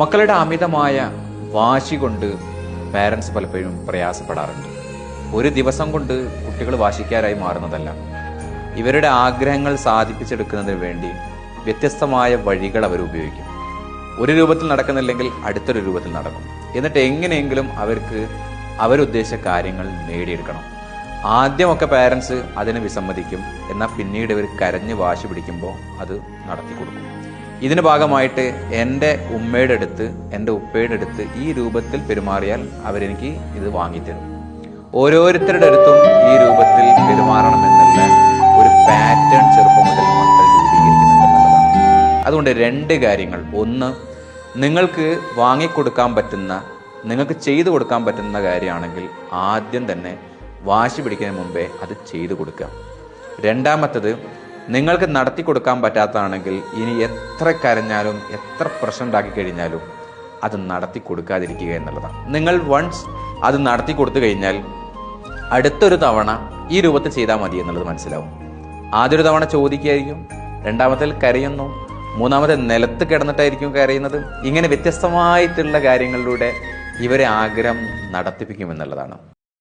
മക്കളുടെ അമിതമായ വാശി കൊണ്ട് പാരൻസ് പലപ്പോഴും പ്രയാസപ്പെടാറുണ്ട്. ഒരു ദിവസം കൊണ്ട് കുട്ടികൾ വാശിക്കാരായി മാറുന്നതല്ല. ഇവരുടെ ആഗ്രഹങ്ങൾ സാധിപ്പിച്ചെടുക്കുന്നതിന് വേണ്ടി വ്യത്യസ്തമായ വഴികൾ അവർ ഉപയോഗിക്കും. ഒരു രൂപത്തിൽ നടക്കുന്നില്ലെങ്കിൽ അടുത്തൊരു രൂപത്തിൽ നടക്കും. എന്നിട്ട് എങ്ങനെയെങ്കിലും അവർക്ക് അവരുദ്ദേശ കാര്യങ്ങൾ നേടിയെടുക്കണം. ആദ്യമൊക്കെ പാരൻസ് അതിന് വിസമ്മതിക്കും. എന്നാൽ പിന്നീട് ഇവർ കരഞ്ഞ് വാശി പിടിക്കുമ്പോൾ അത് നടത്തി കൊടുക്കും ഇതിന് ഭാഗമായിട്ട് എന്റെ ഉമ്മയുടെ അടുത്ത് എന്റെ ഉപ്പയുടെ അടുത്ത് ഈ രൂപത്തിൽ പെരുമാറിയാൽ അവരെനിക്ക് ഇത് വാങ്ങിത്തരും. ഓരോരുത്തരുടെ അടുത്തും ഈ രൂപത്തിൽ പെരുമാറണമെന്നുള്ള ഒരു പാറ്റേൺ ചെറുപ്പം മുതൽ മക്കൾ രൂപീകരിക്കുന്നുണ്ടെന്നുള്ളതാണ് അതുകൊണ്ട് രണ്ട് കാര്യങ്ങൾ. ഒന്ന് നിങ്ങൾക്ക് വാങ്ങിക്കൊടുക്കാൻ പറ്റുന്ന നിങ്ങൾക്ക് ചെയ്തു കൊടുക്കാൻ പറ്റുന്ന കാര്യമാണെങ്കിൽ ആദ്യം തന്നെ വാശി പിടിക്കുന്നതിന് മുമ്പേ അത് ചെയ്തു കൊടുക്കുക. രണ്ടാമത്തത് നിങ്ങൾക്ക് നടത്തി കൊടുക്കാൻ പറ്റാത്തതാണെങ്കിൽ ഇനി എത്ര കരഞ്ഞാലും എത്ര പ്രശ്നം ഉണ്ടാക്കി കഴിഞ്ഞാലും അത് നടത്തി കൊടുക്കാതിരിക്കുക എന്നുള്ളതാണ്. നിങ്ങൾ വൺസ് അത് നടത്തി കൊടുത്തു കഴിഞ്ഞാൽ അടുത്തൊരു തവണ ഈ രൂപത്തിൽ ചെയ്താൽ മതി എന്നുള്ളത് മനസ്സിലാവും. ആദ്യൊരു തവണ ചോദിക്കുകയായിരിക്കും രണ്ടാമത്തിൽ കരയുന്നു മൂന്നാമത്തെ നിലത്ത് കിടന്നിട്ടായിരിക്കും കരയുന്നത്. ഇങ്ങനെ വ്യത്യസ്തമായിട്ടുള്ള കാര്യങ്ങളിലൂടെ ഇവരെ ആഗ്രഹം നടത്തിപ്പിക്കുമെന്നുള്ളതാണ്